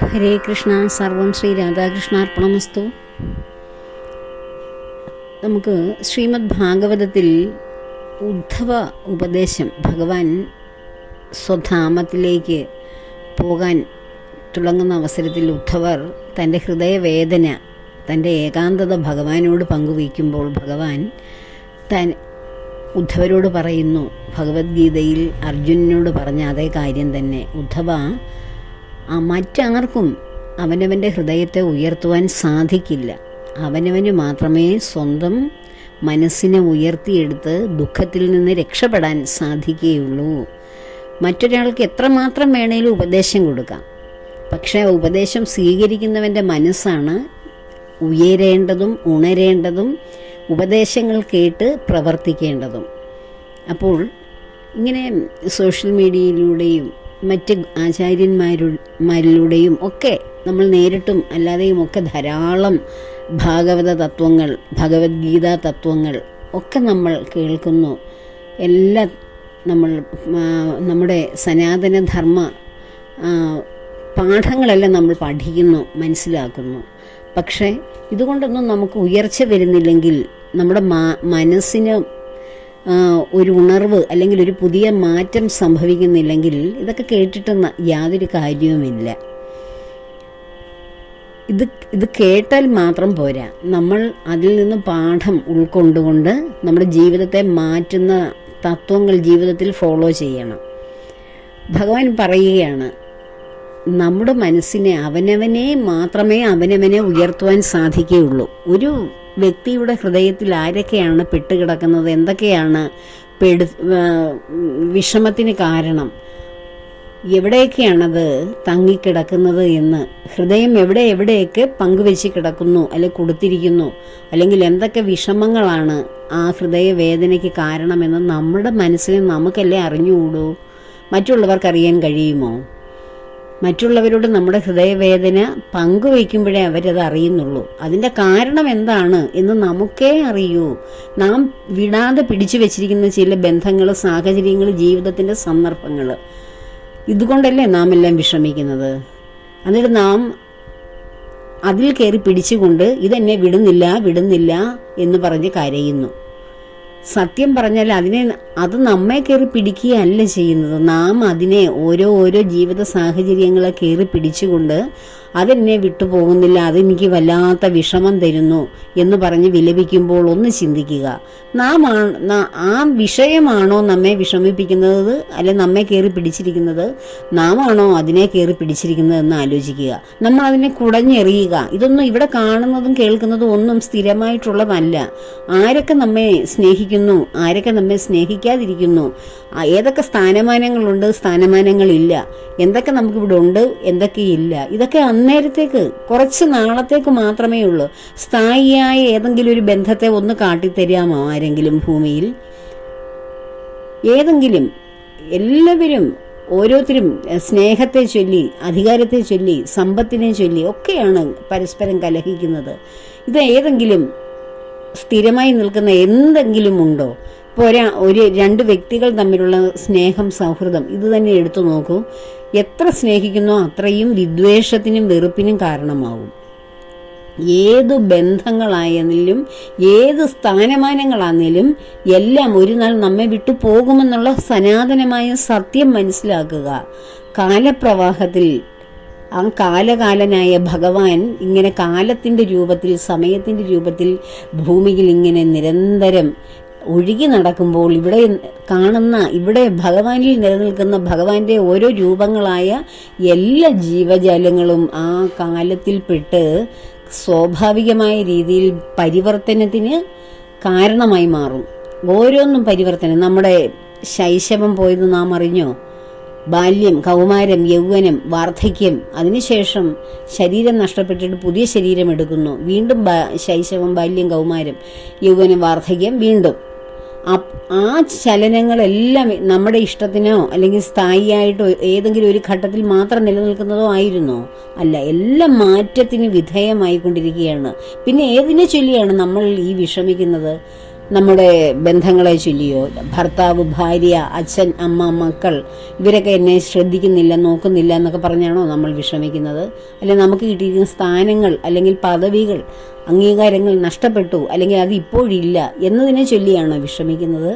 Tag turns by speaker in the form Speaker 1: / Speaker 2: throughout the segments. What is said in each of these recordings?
Speaker 1: ഹരേ കൃഷ്ണ സർവം ശ്രീ രാധാകൃഷ്ണാർപ്പണമസ്തു നമുക്ക് ശ്രീമദ് ഭാഗവതത്തിൽ ഉദ്ധവ ഉപദേശം ഭഗവാൻ സ്വധാമത്തിലേക്ക് പോകാൻ തുടങ്ങുന്ന അവസരത്തിൽ ഉദ്ധവർ തന്റെ ഹൃദയവേദന തന്റെ ഏകാന്തത ഭഗവാനോട് പങ്കുവയ്ക്കുമ്പോൾ ഭഗവാൻ തൻ ഉദ്ധവരോട് പറയുന്നു ഭഗവത്ഗീതയിൽ അർജുനനോട് പറഞ്ഞ അതേ കാര്യം തന്നെ ഉദ്ധവ മറ്റാർക്കും അവനവന്റെ ഹൃദയത്തെ ഉയർത്തുവാൻ സാധിക്കില്ല. അവനവന് മാത്രമേ സ്വന്തം മനസ്സിനെ ഉയർത്തിയെടുത്ത് ദുഃഖത്തിൽ നിന്ന് രക്ഷപ്പെടാൻ സാധിക്കുകയുള്ളൂ. മറ്റൊരാൾക്ക് എത്രമാത്രം വേണേലും ഉപദേശം കൊടുക്കാം. പക്ഷേ ഉപദേശം സ്വീകരിക്കുന്നവന്റെ മനസ്സാണ് ഉയരേണ്ടതും ഉണരേണ്ടതും ഉപദേശങ്ങൾ കേട്ട് പ്രവർത്തിക്കേണ്ടതും. അപ്പോൾ ഇങ്ങനെ സോഷ്യൽ മീഡിയയിലൂടെയും മറ്റ് ആചാര്യന്മാരുമാരിലൂടെയും ഒക്കെ നമ്മൾ നേരിട്ടും അല്ലാതെയും ഒക്കെ ധാരാളം ഭാഗവത തത്വങ്ങൾ ഭഗവത്ഗീത തത്വങ്ങൾ ഒക്കെ നമ്മൾ കേൾക്കുന്നു. എല്ലാ നമ്മൾ നമ്മുടെ സനാതനധർമ്മ ആ, പാഠങ്ങളെല്ലാം നമ്മൾ പഠിക്കുന്നു മനസ്സിലാക്കുന്നു. പക്ഷേ ഇതുകൊണ്ടൊന്നും നമുക്ക് ഉയർച്ച വരുന്നില്ലെങ്കിൽ നമ്മുടെ മനസ്സിന് ഒരു ഉണർവ് അല്ലെങ്കിൽ ഒരു പുതിയ മാറ്റം സംഭവിക്കുന്നില്ലെങ്കിൽ ഇതൊക്കെ കേട്ടിട്ട് യാതൊരു കാര്യവുമില്ല. ഇത് ഇത് കേട്ടാൽ മാത്രം പോരാ. നമ്മൾ അതിൽ നിന്ന് പാഠം ഉൾക്കൊണ്ടുകൊണ്ട് നമ്മുടെ ജീവിതത്തെ മാറ്റുന്ന തത്വങ്ങൾ ജീവിതത്തിൽ ഫോളോ ചെയ്യണം. ഭഗവാൻ പറയുകയാണ് നമ്മുടെ മനസ്സിനെ അവനവനെ മാത്രമേ അവനവനെ ഉയർത്തുവാൻ സാധിക്കുകയുള്ളൂ. ഒരു വ്യക്തിയുടെ ഹൃദയത്തിൽ ആരൊക്കെയാണ് പെട്ടുകിടക്കുന്നത്? എന്തൊക്കെയാണ് പെടു വിഷമത്തിന് കാരണം? എവിടെയൊക്കെയാണത് തങ്ങിക്കിടക്കുന്നത് എന്ന്? ഹൃദയം എവിടെ എവിടെയൊക്കെ പങ്കുവെച്ച് കിടക്കുന്നു അല്ലെങ്കിൽ കൊടുത്തിരിക്കുന്നു? അല്ലെങ്കിൽ എന്തൊക്കെ വിഷമങ്ങളാണ് ആ ഹൃദയവേദനയ്ക്ക് കാരണമെന്ന് നമ്മുടെ മനസ്സിൽ നമുക്കല്ലേ അറിഞ്ഞുകൂടൂ? മറ്റുള്ളവർക്കറിയാൻ കഴിയുമോ? മറ്റുള്ളവരോട് നമ്മുടെ ഹൃദയവേദന പങ്കുവയ്ക്കുമ്പോഴേ അവരത് അറിയുന്നുള്ളൂ. അതിന്റെ കാരണം എന്താണ് എന്ന് നമുക്കേ അറിയൂ. നാം വിടാതെ പിടിച്ചു വെച്ചിരിക്കുന്ന ചില ബന്ധങ്ങൾ സാഹചര്യങ്ങൾ ജീവിതത്തിന്റെ സന്ദർഭങ്ങൾ ഇതുകൊണ്ടല്ലേ നാം എല്ലാം വിഷമിക്കുന്നത് എന്നിട്ട് നാം അതിൽ കയറി പിടിച്ചുകൊണ്ട് ഇതെന്നെ വിടുന്നില്ല വിടുന്നില്ല എന്ന് പറഞ്ഞ് കരയുന്നു. സത്യം പറഞ്ഞാൽ അതിനെ അത് നമ്മെ കയറി പിടിക്കുകയല്ല ചെയ്യുന്നത്. നാം അതിനെ ഓരോ ഓരോ ജീവിത സാഹചര്യങ്ങളെ കയറി പിടിച്ചുകൊണ്ട് അതെന്നെ വിട്ടുപോകുന്നില്ല. അതെനിക്ക് വല്ലാത്ത വിഷമം തരുന്നു എന്ന് പറഞ്ഞ് വിലപിക്കുമ്പോൾ ഒന്ന് ചിന്തിക്കുക. നാം ആ- വിഷയമാണോ നമ്മെ വിഷമിപ്പിക്കുന്നത് അല്ലെ നമ്മെ കയറി പിടിച്ചിരിക്കുന്നത്? നാം ആണോ അതിനെ കയറി പിടിച്ചിരിക്കുന്നത് എന്ന് ആലോചിക്കുക. നമ്മൾ അതിനെ കുടഞ്ഞെറിയുക. ഇതൊന്നും ഇവിടെ കാണുന്നതും കേൾക്കുന്നതും ഒന്നും സ്ഥിരമായിട്ടുള്ളതല്ല. ആരൊക്കെ നമ്മെ സ്നേഹിക്കുന്നു? ആരൊക്കെ നമ്മെ സ്നേഹിക്കാതിരിക്കുന്നു ആ, ഏതൊക്കെ സ്ഥാനമാനങ്ങളുണ്ട് സ്ഥാനമാനങ്ങളില്ല. എന്തൊക്കെ നമുക്കിവിടെ ഉണ്ട് എന്തൊക്കെ ഇല്ല ഇതൊക്കെ അന്നേരത്തേക്ക് കുറച്ച് നാളത്തേക്ക് മാത്രമേ ഉള്ളൂ. സ്ഥായിയായ ഏതെങ്കിലും ഒരു ബന്ധത്തെ ഒന്ന് കാട്ടിത്തരാമോ ആരെങ്കിലും ഭൂമിയിൽ? ഏതെങ്കിലും എല്ലാവരും ഓരോരുത്തരും സ്നേഹത്തെ ചൊല്ലി അധികാരത്തെ ചൊല്ലി സമ്പത്തിനെ ചൊല്ലി ഒക്കെയാണ് പരസ്പരം കലഹിക്കുന്നത്. ഇത് ഏതെങ്കിലും സ്ഥിരമായി നിൽക്കുന്ന എന്തെങ്കിലും ഉണ്ടോ? ഇപ്പോൾ ഒരാ രണ്ട് വ്യക്തികൾ തമ്മിലുള്ള സ്നേഹം സൗഹൃദം ഇത് തന്നെ എടുത്തു നോക്കൂ. എത്ര സ്നേഹിക്കുന്നോ അത്രയും വിദ്വേഷത്തിനും വെറുപ്പിനും കാരണമാവും. ഏത് ബന്ധങ്ങളായാലും ഏത് സ്ഥാനമാനങ്ങളാണെങ്കിലും എല്ലാം ഒരു നാൾ നമ്മെ വിട്ടു പോകുമെന്നുള്ള സനാതനമായ സത്യം മനസ്സിലാക്കുക. കാലപ്രവാഹത്തിൽ ആ കാലകാലനായ ഭഗവാൻ ഇങ്ങനെ കാലത്തിന്റെ രൂപത്തിൽ സമയത്തിന്റെ രൂപത്തിൽ ഭൂമിയിൽ ഇങ്ങനെ നിരന്തരം ഒഴുകി നടക്കുമ്പോൾ ഇവിടെ കാണുന്ന ഇവിടെ ഭഗവാനിൽ നിലനിൽക്കുന്ന ഭഗവാന്റെ ഓരോ രൂപങ്ങളായ എല്ലാ ജീവജാലങ്ങളും ആ കാലത്തിൽപ്പെട്ട് സ്വാഭാവികമായ രീതിയിൽ പരിവർത്തനത്തിന് കാരണമായി മാറും. ഓരോന്നും പരിവർത്തനം. നമ്മുടെ ശൈശവം പോയത് നാം അറിഞ്ഞോ? ബാല്യം കൗമാരം യൗവനം വാർദ്ധക്യം അതിനുശേഷം ശരീരം നഷ്ടപ്പെട്ടിട്ട് പുതിയ ശരീരം എടുക്കുന്നു. വീണ്ടും ശൈശവം ബാല്യം കൗമാരം യൗവനം വാർദ്ധക്യം വീണ്ടും. ആ ചലനങ്ങളെല്ലാം നമ്മുടെ ഇഷ്ടത്തിനോ അല്ലെങ്കിൽ സ്ഥായിയായിട്ടോ ഏതെങ്കിലും ഒരു ഘട്ടത്തിൽ മാത്രം നിലനിൽക്കുന്നതോ ആയിരുന്നോ? അല്ല എല്ലാം മാറ്റത്തിന് വിധേയമായിക്കൊണ്ടിരിക്കുകയാണ്. പിന്നെ ഏതിനെ ചൊല്ലിയാണ് നമ്മൾ ഈ വിഷമിക്കുന്നത്? നമ്മുടെ ബന്ധങ്ങളെ ചൊല്ലിയോ? ഭർത്താവ് ഭാര്യ അച്ഛൻ അമ്മ മക്കൾ ഇവരൊക്കെ എന്നെ ശ്രദ്ധിക്കുന്നില്ല നോക്കുന്നില്ല എന്നൊക്കെ പറഞ്ഞാണോ നമ്മൾ വിഷമിക്കുന്നത്? അല്ലെങ്കിൽ നമുക്ക് കിട്ടിയിരിക്കുന്ന സ്ഥാനങ്ങൾ അല്ലെങ്കിൽ പദവികൾ അംഗീകാരങ്ങൾ നഷ്ടപ്പെട്ടു അല്ലെങ്കിൽ അത് ഇപ്പോഴില്ല എന്നതിനെ ചൊല്ലിയാണോ വിഷമിക്കുന്നത്?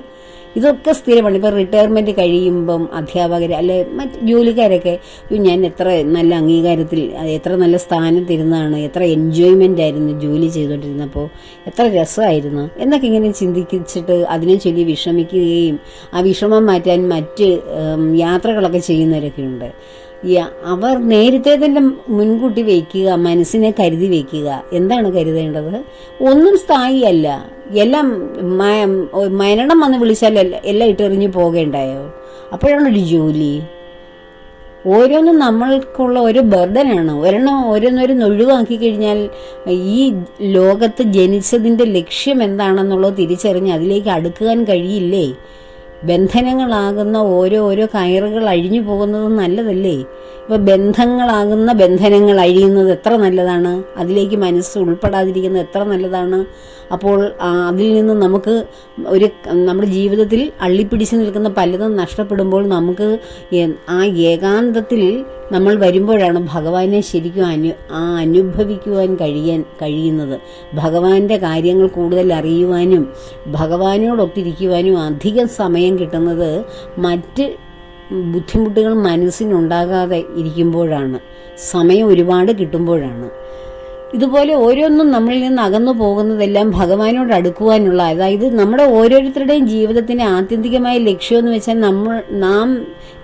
Speaker 1: ഇതൊക്കെ സ്ഥിരമാണ്. ഇപ്പോൾ റിട്ടയർമെന്റ് കഴിയുമ്പം അധ്യാപകർ അല്ലെ മറ്റ് ജോലിക്കാരൊക്കെ "അയ്യോ, ഞാൻ എത്ര നല്ല അംഗീകാരത്തിൽ എത്ര നല്ല സ്ഥാനത്തിരുന്നാണ് എത്ര എൻജോയ്മെന്റ് ആയിരുന്നു ജോലി ചെയ്തുകൊണ്ടിരുന്നപ്പോൾ എത്ര രസമായിരുന്നു എന്നൊക്കെ ഇങ്ങനെ ചിന്തിച്ചിട്ട് അതിനെ ചൊല്ലി വിഷമിക്കുകയും ആ വിഷമം മാറ്റാൻ മറ്റ് യാത്രകളൊക്കെ ചെയ്യുന്നവരൊക്കെ ഉണ്ട്. അവർ നേരത്തെ തന്നെ മുൻകൂട്ടി വയ്ക്കുക മനസ്സിനെ കരുതി വയ്ക്കുക. എന്താണ് കരുതേണ്ടത്? ഒന്നും സ്ഥായിയല്ല എല്ലാം മരണം വന്ന് വിളിച്ചാൽ എല്ലാം ഇട്ടെറിഞ്ഞു പോകേണ്ടായോ? അപ്പോഴാണ് ഒരു ജോലി. ഓരോന്നും നമ്മൾക്കുള്ള ഒരു ബർഡനാണ്. ഒരെണ്ണം ഓരോന്നോരോന്ന് ഒഴിവാക്കി കഴിഞ്ഞാൽ ഈ ലോകത്ത് ജനിച്ചതിന്റെ ലക്ഷ്യം എന്താണെന്നുള്ളത് തിരിച്ചറിഞ്ഞ് അതിലേക്ക് അടുക്കുവാൻ കഴിയില്ലേ? ബന്ധനങ്ങളാകുന്ന ഓരോ ഓരോ കയറുകൾ അഴിഞ്ഞു പോകുന്നത് നല്ലതല്ലേ? ഇപ്പൊ ബന്ധങ്ങളാകുന്ന ബന്ധനങ്ങൾ അഴിയുന്നത് എത്ര നല്ലതാണ്? അതിലേക്ക് മനസ്സ് ഉൾപ്പെടാതിരിക്കുന്നത് എത്ര നല്ലതാണ്? അപ്പോൾ അതിൽ നിന്ന് നമുക്ക് ഒരു നമ്മുടെ ജീവിതത്തിൽ അള്ളിപ്പിടിച്ച് നിൽക്കുന്ന പലതും നഷ്ടപ്പെടുമ്പോൾ നമുക്ക് ആ ഏകാന്തത്തിൽ നമ്മൾ വരുമ്പോഴാണ് ഭഗവാനെ ശരിക്കും അനു ആ അനുഭവിക്കുവാൻ കഴിയാൻ കഴിയുന്നത്. ഭഗവാന്റെ കാര്യങ്ങൾ കൂടുതൽ അറിയുവാനും ഭഗവാനോടൊത്തിരിക്കുവാനും അധികം സമയം കിട്ടുന്നത് മറ്റ് ബുദ്ധിമുട്ടുകൾ മനസ്സിനുണ്ടാകാതെ ഇരിക്കുമ്പോഴാണ്. സമയം ഒരുപാട് കിട്ടുമ്പോഴാണ്. ഇതുപോലെ ഓരോന്നും നമ്മളിൽ നിന്ന് അകന്നു പോകുന്നതെല്ലാം ഭഗവാനോട് അടുക്കുവാനുള്ള അതായത് നമ്മുടെ ഓരോരുത്തരുടെയും ജീവിതത്തിന്റെ ആത്യന്തികമായ ലക്ഷ്യം എന്ന് വെച്ചാൽ നമ്മൾ നാം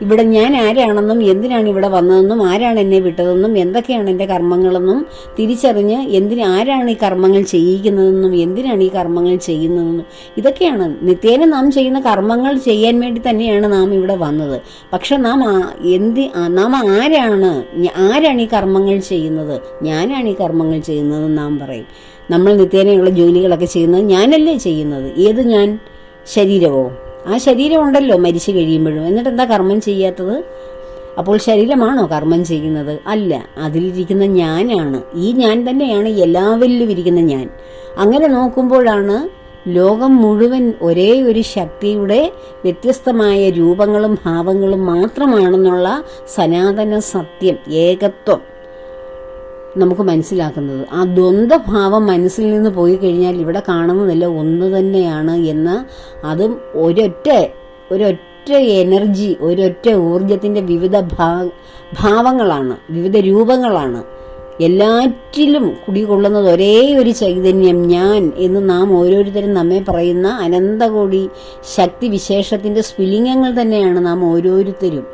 Speaker 1: ഇവിടെ ഞാൻ ആരാണെന്നും എന്തിനാണ് ഇവിടെ വന്നതെന്നും ആരാണ് എന്നെ വിട്ടതെന്നും എന്തൊക്കെയാണ് എന്റെ കർമ്മങ്ങളെന്നും തിരിച്ചറിഞ്ഞ് എന്തിന് ആരാണ് ഈ കർമ്മങ്ങൾ ചെയ്യിക്കുന്നതെന്നും എന്തിനാണ് ഈ കർമ്മങ്ങൾ ചെയ്യുന്നതെന്നും. ഇതൊക്കെയാണ്. നിത്യേന നാം ചെയ്യുന്ന കർമ്മങ്ങൾ ചെയ്യാൻ വേണ്ടി തന്നെയാണ് നാം ഇവിടെ വന്നത്. പക്ഷെ നാം എന്ത് നാം ആരാണ് ആരാണ് ഈ കർമ്മങ്ങൾ ചെയ്യുന്നത്? ഞാനാണ് ഈ കർമ്മങ്ങൾ ചെയ്യുന്നത് നാം പറയും. നമ്മൾ നിത്യേനയുള്ള ജോലികളൊക്കെ ചെയ്യുന്നത് ഞാനല്ലേ ചെയ്യുന്നത്? ഏത് ഞാൻ? ശരീരമോ? ആ ശരീരം ഉണ്ടല്ലോ മരിച്ചു കഴിയുമ്പോഴും. എന്നിട്ട് എന്താ കർമ്മം ചെയ്യാത്തത്? അപ്പോൾ ശരീരമാണോ കർമ്മം ചെയ്യുന്നത്? അല്ല. അതിലിരിക്കുന്ന ഞാനാണ്. ഈ ഞാൻ തന്നെയാണ് എല്ലാവരിലും ഇരിക്കുന്ന ഞാൻ. അങ്ങനെ നോക്കുമ്പോഴാണ് ലോകം മുഴുവൻ ഒരേ ഒരു ശക്തിയുടെ വ്യത്യസ്തമായ രൂപങ്ങളും ഭാവങ്ങളും മാത്രമാണെന്നുള്ള സനാതന സത്യം ഏകത്വം. നമുക്ക് മനസ്സിലാക്കുന്നത്. ആ ദ്വന്ദ്ഭാവം മനസ്സിൽ നിന്ന് പോയി കഴിഞ്ഞാൽ ഇവിടെ കാണുന്നതല്ല ഒന്ന് തന്നെയാണ് എന്ന് അതും ഒരൊറ്റ ഒരൊറ്റ എനർജി ഒരൊറ്റ ഊർജത്തിന്റെ വിവിധ ഭാവങ്ങളാണ് വിവിധ രൂപങ്ങളാണ്. എല്ലാറ്റിലും കുടികൊള്ളുന്നത് ഒരേ ഒരു ചൈതന്യം ഞാൻ എന്ന് നാം ഓരോരുത്തരും നമ്മെ പറയുന്ന അനന്തകോടി ശക്തി വിശേഷത്തിന്റെ സ്ഫുലിംഗങ്ങൾ തന്നെയാണ് നാം ഓരോരുത്തരും.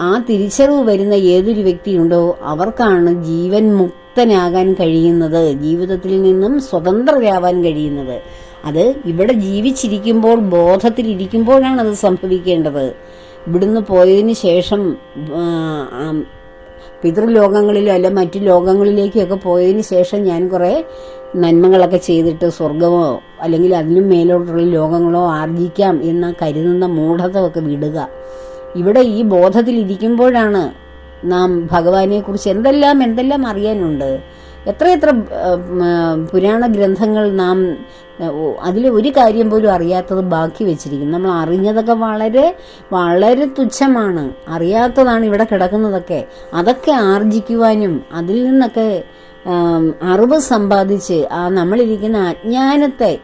Speaker 1: ആ തിരിച്ചറിവ് വരുന്ന ഏതൊരു വ്യക്തിയുണ്ടോ അവർക്കാണ് ജീവൻ മുക്തനാകാൻ കഴിയുന്നത് ജീവിതത്തിൽ നിന്നും സ്വതന്ത്രരാവാൻ കഴിയുന്നത്. അത് ഇവിടെ ജീവിച്ചിരിക്കുമ്പോൾ ബോധത്തിലിരിക്കുമ്പോഴാണ് അത് സംഭവിക്കേണ്ടത്. ഇവിടുന്ന് പോയതിന് ശേഷം പിതൃലോകങ്ങളിലോ അല്ല മറ്റു ലോകങ്ങളിലേക്കൊക്കെ പോയതിന് ശേഷം ഞാൻ കുറേ നന്മകളൊക്കെ ചെയ്തിട്ട് സ്വർഗമോ അല്ലെങ്കിൽ അതിനും മേലോട്ടുള്ള ലോകങ്ങളോ ആർജിക്കാം എന്ന കരുതുന്ന മൂഢതമൊക്കെ വിടുക. ഇവിടെ ഈ ബോധത്തിൽ ഇരിക്കുമ്പോഴാണ് നാം ഭഗവാനെക്കുറിച്ച് എന്തെല്ലാം എന്തെല്ലാം അറിയാനുണ്ട്. എത്രയെത്ര എത്ര പുരാണ ഗ്രന്ഥങ്ങൾ നാം അതിൽ ഒരു കാര്യം പോലും അറിയാത്തത് ബാക്കി വെച്ചിരിക്കുന്നു. നമ്മൾ അറിഞ്ഞതൊക്കെ വളരെ വളരെ തുച്ഛമാണ്. അറിയാത്തതാണ് ഇവിടെ കിടക്കുന്നതൊക്കെ. അതൊക്കെ ആർജിക്കുവാനും അതിൽ നിന്നൊക്കെ അറിവ് സമ്പാദിച്ച് ആ നമ്മളിരിക്കുന്ന അജ്ഞാനത്തെ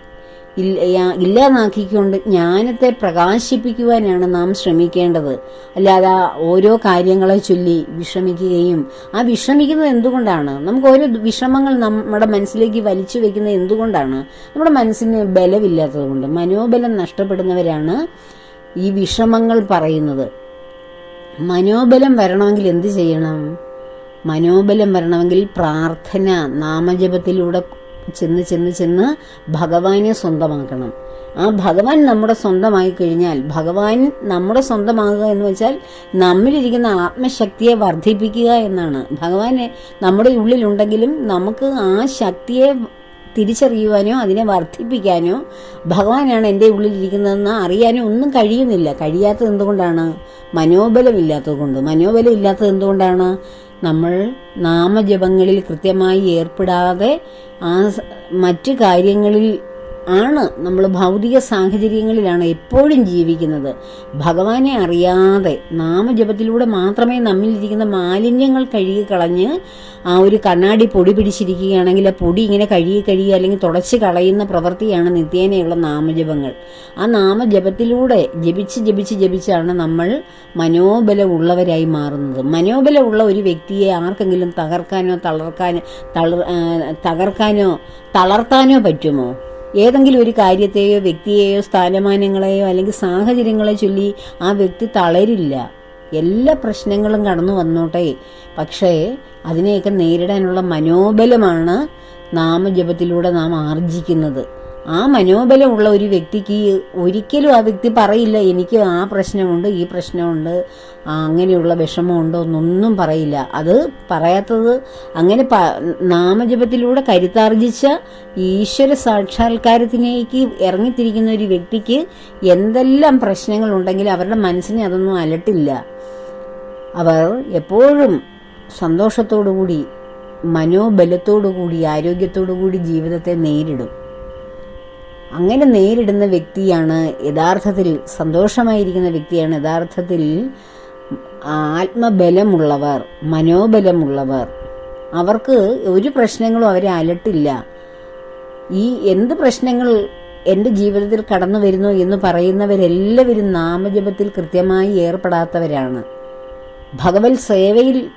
Speaker 1: ഇല്ലാതാക്കിക്കൊണ്ട് ജ്ഞാനത്തെ പ്രകാശിപ്പിക്കുവാനാണ് നാം ശ്രമിക്കേണ്ടത്. അല്ലാതെ ഓരോ കാര്യങ്ങളെ ചൊല്ലി വിഷമിക്കുകയും ആ വിഷമിക്കുന്നത് എന്തുകൊണ്ടാണ്? നമുക്ക് ഓരോ വിഷമങ്ങൾ നമ്മുടെ മനസ്സിലേക്ക് വലിച്ചു വെക്കുന്നത് എന്തുകൊണ്ടാണ്? നമ്മുടെ മനസ്സിന് ബലമില്ലാത്തത് കൊണ്ട് മനോബലം നഷ്ടപ്പെടുന്നവരാണ് ഈ വിഷമങ്ങൾ പറയുന്നത്. മനോബലം വരണമെങ്കിൽ എന്ത് ചെയ്യണം? മനോബലം വരണമെങ്കിൽ പ്രാർത്ഥന നാമജപത്തിലൂടെ ചെന്ന് ചെന്ന് ചെന്ന് ഭഗവാനെ സ്വന്തമാക്കണം. ആ ഭഗവാൻ നമ്മുടെ സ്വന്തമായി കഴിഞ്ഞാൽ ഭഗവാൻ നമ്മുടെ സ്വന്തമാകുക എന്ന് വെച്ചാൽ നമ്മളിരിക്കുന്ന ആത്മശക്തിയെ വർദ്ധിപ്പിക്കുക എന്നാണ്. ഭഗവാൻ നമ്മുടെ ഉള്ളിലുണ്ടെങ്കിലും നമുക്ക് ആ ശക്തിയെ തിരിച്ചറിയുവാനോ അതിനെ വർദ്ധിപ്പിക്കാനോ ഭഗവാനാണ് എന്റെ ഉള്ളിലിരിക്കുന്നതെന്ന് അറിയാനോ ഒന്നും കഴിയുന്നില്ല. കഴിയാത്തത് എന്തുകൊണ്ടാണ്? മനോബലമില്ലാത്തത് കൊണ്ട്. മനോബലം ഇല്ലാത്തത് എന്തുകൊണ്ടാണ്? നമ്മൾ നാമജപങ്ങളിൽ കൃത്യമായി ഏർപ്പെടാതെ ആ മറ്റ് കാര്യങ്ങളിൽ ആണ് നമ്മൾ ഭൗതിക സാഹചര്യങ്ങളിലാണ് എപ്പോഴും ജീവിക്കുന്നത്. ഭഗവാനെ അറിയാതെ നാമജപത്തിലൂടെ മാത്രമേ നമ്മിലിരിക്കുന്ന മാലിന്യങ്ങൾ കഴുകി കളഞ്ഞ് ആ ഒരു കണ്ണാടി പൊടി പിടിച്ചിരിക്കുകയാണെങ്കിൽ ആ പൊടി ഇങ്ങനെ കഴുകി കഴുകി അല്ലെങ്കിൽ തുടച്ച് കളയുന്ന പ്രവൃത്തിയാണ് നിത്യേനയുള്ള നാമജപങ്ങൾ. ആ നാമജപത്തിലൂടെ ജപിച്ച് ജപിച്ച് ജപിച്ചാണ് നമ്മൾ മനോബലമുള്ളവരായി മാറുന്നത്. മനോബലമുള്ള ഒരു വ്യക്തിയെ ആർക്കെങ്കിലും തകർക്കാനോ തളർക്കാനോ തളർ തകർക്കാനോ തളർത്താനോ പറ്റുമോ? ഏതെങ്കിലും ഒരു കാര്യത്തെയോ വ്യക്തിയെയോ സ്ഥാനമാനങ്ങളെയോ അല്ലെങ്കിൽ സാഹചര്യങ്ങളെ ചൊല്ലി ആ വ്യക്തി തളരില്ല. എല്ലാ പ്രശ്നങ്ങളും കടന്നു വന്നോട്ടെ. പക്ഷേ അതിനെയൊക്കെ നേരിടാനുള്ള മനോബലമാണ് നാമജപത്തിലൂടെ നാം ആർജിക്കുന്നത്. ആ മനോബലമുള്ള ഒരു വ്യക്തിക്ക് ഒരിക്കലും ആ വ്യക്തി പറയില്ല എനിക്ക് ആ പ്രശ്നമുണ്ട് ഈ പ്രശ്നമുണ്ട് അങ്ങനെയുള്ള വിഷമമുണ്ടോ എന്നൊന്നും പറയില്ല. അത് പറയാത്തത് അങ്ങനെ നാമജപത്തിലൂടെ കരുത്താർജിച്ച ഈശ്വര സാക്ഷാത്കാരത്തിലേക്ക് ഇറങ്ങിത്തിരിക്കുന്ന ഒരു വ്യക്തിക്ക് എന്തെല്ലാം പ്രശ്നങ്ങളുണ്ടെങ്കിലും അവരുടെ മനസ്സിനെ അതൊന്നും അലട്ടില്ല. അവർ എപ്പോഴും സന്തോഷത്തോടു കൂടി മനോബലത്തോടു കൂടി ആരോഗ്യത്തോടു കൂടി ജീവിതത്തെ നേരിടും. അങ്ങനെ നേരിടുന്ന വ്യക്തിയാണ് യഥാർത്ഥത്തിൽ സന്തോഷമായിരിക്കുന്ന വ്യക്തിയാണ് യഥാർത്ഥത്തിൽ ആത്മബലമുള്ളവർ മനോബലമുള്ളവർ. അവർക്ക് ഒരു പ്രശ്നങ്ങളും അവരെ അലട്ടില്ല. ഈ എന്ത് പ്രശ്നങ്ങൾ എന്റെ ജീവിതത്തിൽ കടന്നു വരുന്നു എന്ന് പറയുന്നവരെല്ലാവരും നാമജപത്തിൽ കൃത്യമായി ഏർപ്പെടാത്തവരാണ്. ഭഗവത് സേവയിൽ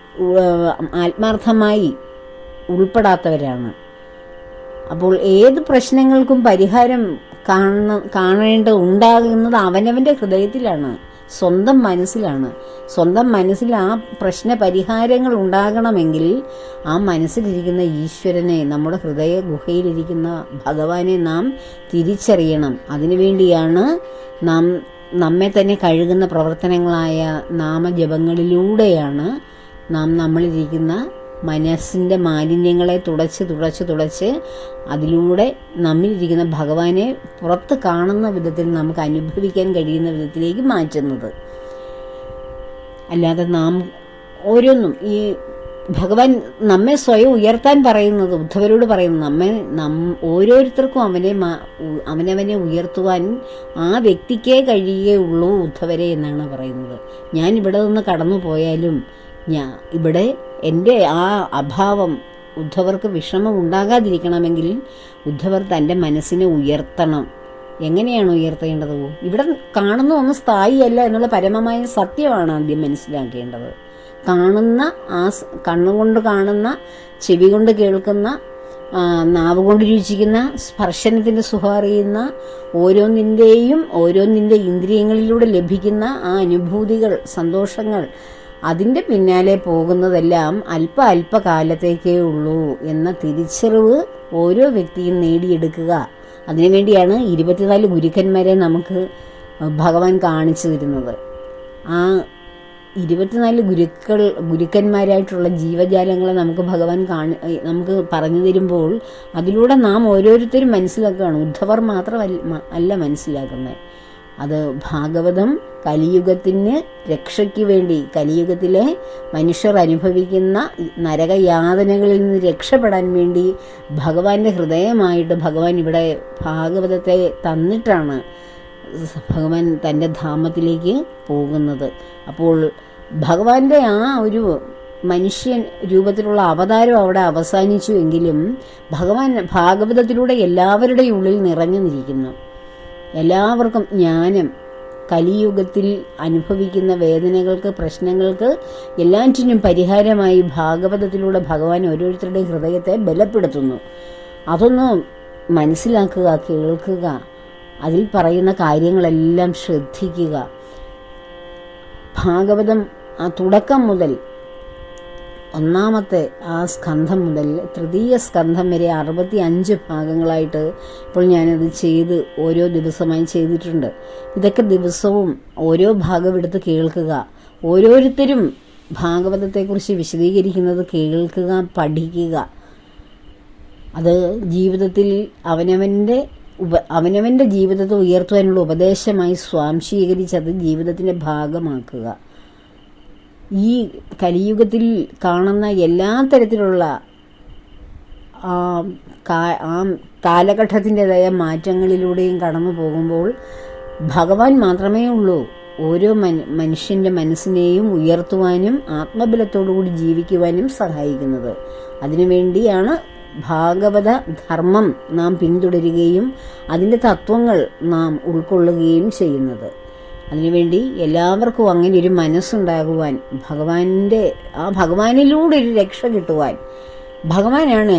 Speaker 1: ആത്മാർത്ഥമായി ഉൾപ്പെടാത്തവരാണ്. അപ്പോൾ ഏത് പ്രശ്നങ്ങൾക്കും പരിഹാരം കാണ കാണേണ്ട ഉണ്ടാകുന്നത് അവനവന്റെ ഹൃദയത്തിലാണ് സ്വന്തം മനസ്സിലാണ്. സ്വന്തം മനസ്സിൽ ആ പ്രശ്ന പരിഹാരങ്ങൾ ഉണ്ടാകണമെങ്കിൽ ആ മനസ്സിലിരിക്കുന്ന ഈശ്വരനെ നമ്മുടെ ഹൃദയ ഗുഹയിലിരിക്കുന്ന ഭഗവാനെ നാം തിരിച്ചറിയണം. അതിനുവേണ്ടിയാണ് നാം നമ്മെ തന്നെ കഴുകുന്ന പ്രവർത്തനങ്ങളായ നാമജപങ്ങളിലൂടെയാണ് നാം നമ്മളിരിക്കുന്ന മനസ്സിന്റെ മാലിന്യങ്ങളെ തുടച്ച് തുടച്ച് തുടച്ച് അതിലൂടെ നമ്മിലിരിക്കുന്ന ഭഗവാനെ പുറത്ത് കാണുന്ന വിധത്തിൽ നമുക്ക് അനുഭവിക്കാൻ കഴിയുന്ന വിധത്തിലേക്ക് മാറ്റുന്നത്. അല്ലാതെ നാം ഓരോന്നും ഈ ഭഗവാൻ നമ്മെ സ്വയം ഉയർത്താൻ പറയുന്നത് ഉദ്ധവരോട് പറയുന്നത് നമ്മെ നം ഓരോരുത്തർക്കും അവനെ അവനവനെ ഉയർത്തുവാൻ ആ വ്യക്തിക്കേ കഴിയുകയുള്ളൂ ഉദ്ധവരെ എന്നാണ് പറയുന്നത്. ഞാൻ ഇവിടെ നിന്ന് കടന്നു പോയാലും ഞാൻ ഇവിടെ എന്റെ ആ അഭാവം ഉദ്ധവർക്ക് വിഷമം ഉണ്ടാകാതിരിക്കണമെങ്കിൽ ഉദ്ധവർ തന്റെ മനസ്സിനെ ഉയർത്തണം. എങ്ങനെയാണ് ഉയർത്തേണ്ടത്? ഇവിടെ കാണുന്ന ഒന്ന് സ്ഥായിയല്ല എന്നുള്ള പരമമായ സത്യമാണ് ആദ്യം മനസ്സിലാക്കേണ്ടത്. കാണുന്ന ആ കണ്ണുകൊണ്ട് കാണുന്ന ചെവി കൊണ്ട് കേൾക്കുന്ന നാവ് കൊണ്ട് രുചിക്കുന്ന സ്പർശനത്തിന്റെ സുഖം അറിയുന്ന ഓരോന്നിന്റെയും ഓരോന്നിന്റെ ഇന്ദ്രിയങ്ങളിലൂടെ ലഭിക്കുന്ന ആ അനുഭൂതികൾ സന്തോഷങ്ങൾ അതിന്റെ പിന്നാലെ പോകുന്നതെല്ലാം അല്പ അല്പ കാലത്തേക്കേ ഉള്ളൂ എന്ന തിരിച്ചറിവ് ഓരോ വ്യക്തിയും നേടിയെടുക്കുക. അതിനുവേണ്ടിയാണ് ഇരുപത്തിനാല് ഗുരുക്കന്മാരെ നമുക്ക് ഭഗവാൻ കാണിച്ചു തരുന്നത്. ആ ഇരുപത്തിനാല് ഗുരുക്കൾ ഗുരുക്കന്മാരായിട്ടുള്ള ജീവജാലങ്ങളെ നമുക്ക് ഭഗവാൻ കാണി നമുക്ക് പറഞ്ഞു തരുമ്പോൾ അതിലൂടെ നാം ഓരോരുത്തരും മനസ്സിലാക്കുകയാണ്. ഉദ്ധവർ മാത്രമല്ല അല്ല മനസ്സിലാക്കുന്നത്. അത് ഭാഗവതം കലിയുഗത്തിന് രക്ഷയ്ക്ക് വേണ്ടി കലിയുഗത്തിലെ മനുഷ്യർ അനുഭവിക്കുന്ന നരകയാതനകളിൽ നിന്ന് രക്ഷപ്പെടാൻ വേണ്ടി ഭഗവാന്റെ ഹൃദയമായിട്ട് ഭഗവാൻ ഇവിടെ ഭാഗവതത്തെ തന്നിട്ടാണ് ഭഗവാൻ തന്റെ ധാമത്തിലേക്ക് പോകുന്നത്. അപ്പോൾ ഭഗവാന്റെ ആ ഒരു മനുഷ്യൻ രൂപത്തിലുള്ള അവതാരം അവിടെ അവസാനിച്ചു എങ്കിലും ഭഗവാൻ ഭാഗവതത്തിലൂടെ എല്ലാവരുടെയും ഉള്ളിൽ നിറഞ്ഞു നിൽക്കുന്നു. എല്ലാവർക്കും ജ്ഞാനം. കലിയുഗത്തിൽ അനുഭവിക്കുന്ന വേദനകൾക്ക് പ്രശ്നങ്ങൾക്ക് എല്ലാറ്റിനും പരിഹാരമായി ഭാഗവതത്തിലൂടെ ഭഗവാൻ ഓരോരുത്തരുടെയും ഹൃദയത്തെ ബലപ്പെടുത്തുന്നു. അതൊന്ന് മനസ്സിലാക്കുക കേൾക്കുക അതിൽ പറയുന്ന കാര്യങ്ങളെല്ലാം ശ്രദ്ധിക്കുക. ഭാഗവതം ആ തുടക്കം മുതൽ ഒന്നാമത്തെ ആ സ്കന്ധം മുതൽ തൃതീയ സ്കന്ധം വരെ അറുപത്തി അഞ്ച് ഭാഗങ്ങളായിട്ട് ഇപ്പോൾ ഞാനത് ചെയ്ത് ഓരോ ദിവസമായി ചെയ്തിട്ടുണ്ട്. ഇതൊക്കെ ദിവസവും ഓരോ ഭാഗം എടുത്ത് കേൾക്കുക. ഓരോരുത്തരും ഭാഗവതത്തെക്കുറിച്ച് വിശദീകരിക്കുന്നത് കേൾക്കുക പഠിക്കുക. അത് ജീവിതത്തിൽ അവനവന്റെ ഉപ അവനവന്റെ ജീവിതത്തെ ഉയർത്തുവാനുള്ള ഉപദേശമായി സ്വാംശീകരിച്ച് അത് ജീവിതത്തിന്റെ ഭാഗമാക്കുക. ഈ കലിയുഗത്തിൽ കാണുന്ന എല്ലാ തരത്തിലുള്ള ആ കാലഘട്ടത്തിന്റെതായ മാറ്റങ്ങളിലൂടെയും കടന്നു പോകുമ്പോൾ ഭഗവാൻ മാത്രമേ ഉള്ളൂ. ഓരോ മന് മനുഷ്യന്റെ മനസ്സിനെയും ഉയർത്തുവാനും ആത്മബലത്തോടുകൂടി ജീവിക്കുവാനും സഹായിക്കുന്നത്. അതിനുവേണ്ടിയാണ് ഭാഗവത ധർമ്മം നാം പിന്തുടരുകയും അതിന്റെ തത്വങ്ങൾ നാം ഉൾക്കൊള്ളുകയും ചെയ്യുന്നത്. അതിനുവേണ്ടി എല്ലാവർക്കും അങ്ങനെ ഒരു മനസ്സുണ്ടാകുവാൻ ഭഗവാന്റെ ആ ഭഗവാനിലൂടെ ഒരു രക്ഷ കിട്ടുവാൻ. ഭഗവാനാണ്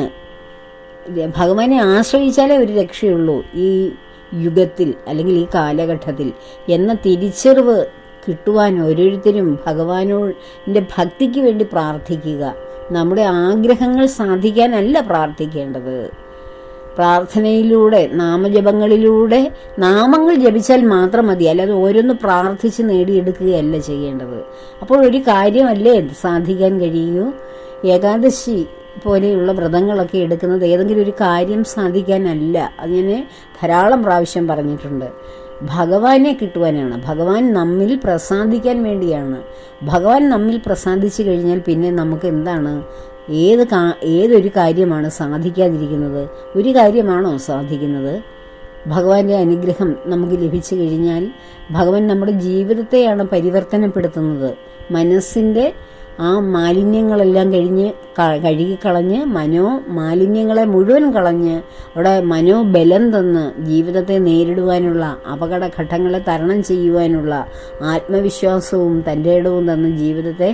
Speaker 1: ഭഗവാനെ ആശ്രയിച്ചാലേ ഒരു രക്ഷയുള്ളൂ ഈ യുഗത്തിൽ അല്ലെങ്കിൽ ഈ കാലഘട്ടത്തിൽ. എന്ന തിരിച്ചറിവ് കിട്ടുവാൻ ഓരോരുത്തരും ഭഗവാനോടെ ഭക്തിക്ക് വേണ്ടി പ്രാർത്ഥിക്കുക. നമ്മുടെ ആഗ്രഹങ്ങൾ സാധിക്കാനല്ല പ്രാർത്ഥിക്കേണ്ടത്. പ്രാർത്ഥനയിലൂടെ നാമജപങ്ങളിലൂടെ നാമങ്ങൾ ജപിച്ചാൽ മാത്രം മതി. അല്ലാതെ ഓരോന്ന് പ്രാർത്ഥിച്ച് നേടിയെടുക്കുകയല്ല ചെയ്യേണ്ടത്. അപ്പോൾ ഒരു കാര്യമല്ലേ സാധിക്കാൻ കഴിയൂ? ഏകാദശി പോലെയുള്ള വ്രതങ്ങളൊക്കെ എടുക്കുന്നത് ഏതെങ്കിലും ഒരു കാര്യം സാധിക്കാനല്ല. ഞാൻ ധാരാളം പ്രാവശ്യം പറഞ്ഞിട്ടുണ്ട്. ഭഗവാനെ കിട്ടുവാനാണ്. ഭഗവാൻ നമ്മിൽ പ്രസാദിക്കാൻ വേണ്ടിയാണ്. ഭഗവാൻ നമ്മിൽ പ്രസാദിച്ചു കഴിഞ്ഞാൽ പിന്നെ നമുക്ക് എന്താണ് ഏത് കാ ഏതൊരു കാര്യമാണ് സാധിക്കാതിരിക്കുന്നത്? ഒരു കാര്യമാണോ സാധിക്കുന്നത്? ഭഗവാന്റെ അനുഗ്രഹം നമുക്ക് ലഭിച്ചു കഴിഞ്ഞാൽ ഭഗവാൻ നമ്മുടെ ജീവിതത്തെയാണ് പരിവർത്തനപ്പെടുത്തുന്നത്. മനസ്സിന്റെ ആ മാലിന്യങ്ങളെല്ലാം കഴിഞ്ഞ് കഴുകിക്കളഞ്ഞ് മനോ മാലിന്യങ്ങളെ മുഴുവൻ കളഞ്ഞ് അവിടെ മനോബലം തന്ന് ജീവിതത്തെ നേരിടുവാനുള്ള അപകടഘട്ടങ്ങളെ തരണം ചെയ്യുവാനുള്ള ആത്മവിശ്വാസവും തന്റെ ഇടവും തന്ന് ജീവിതത്തെ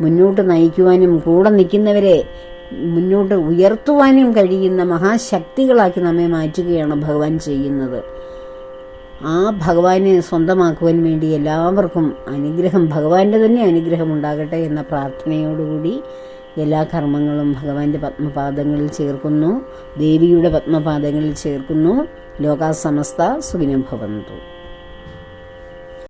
Speaker 1: മുന്നോട്ട് നയിക്കുവാനും കൂടെ നിൽക്കുന്നവരെ മുന്നോട്ട് ഉയർത്തുവാനും കഴിയുന്ന മഹാശക്തികളാക്കി നമ്മെ മാറ്റുകയാണ് ഭഗവാൻ ചെയ്യുന്നത്. ആ ഭഗവാനെ സ്വന്തമാക്കുവാൻ വേണ്ടി എല്ലാവർക്കും അനുഗ്രഹം ഭഗവാന്റെ തന്നെ അനുഗ്രഹം ഉണ്ടാകട്ടെ എന്ന പ്രാർത്ഥനയോടുകൂടി എല്ലാ കർമ്മങ്ങളും ഭഗവാന്റെ പത്മപാദങ്ങളിൽ ചേർക്കുന്നു. ദേവിയുടെ പത്മപാദങ്ങളിൽ ചേർക്കുന്നു. ലോകാസമസ്ത സുഖിനം ഭവന്തു.